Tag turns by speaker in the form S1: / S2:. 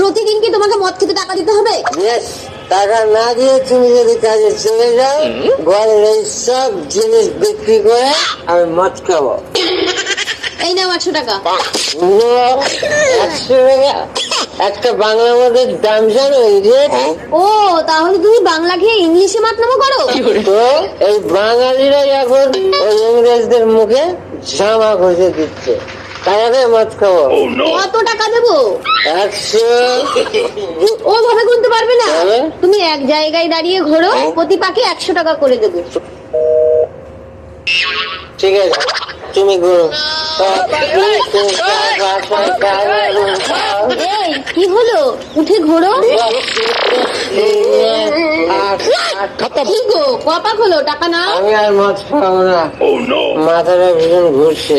S1: প্রতিদিন কি তোমাকে মদ খেতে টাকা দিতে হবে?
S2: টাকা না দিয়ে তুমি যদি কাজে চলে যাও ঘরের এই সব জিনিস বিক্রি করে আমি মদ খাব।
S1: এই নাও একশো টাকা।
S2: একশো টাকা? একটা বাংলা মদের দাম জানো
S1: ও তাহলে তুমি বাংলা খেয়ে ইংলিশে মাতলামো করো।
S2: তো এই বাঙালিরাই এখন ওই ইংরেজদের মুখে জামা ঘষে দিচ্ছে। দেয় মদ খাব
S1: কত টাকা দেবো?
S2: একশো।
S1: ও ভাবে গুনতে পারবে না। তুমি এক জায়গায় দাঁড়িয়ে ঘোরো প্রতি পাকে একশো টাকা করে দেবো।
S2: ঠিক আছে তুমি ঘুরো।
S1: এই কি হলো? উঠে ঘোরো। কি গো কপাক হলো টাকা নাও।
S2: আমি আর মাছ খাব না। মাথাটা ভীষণ ঘুরছে।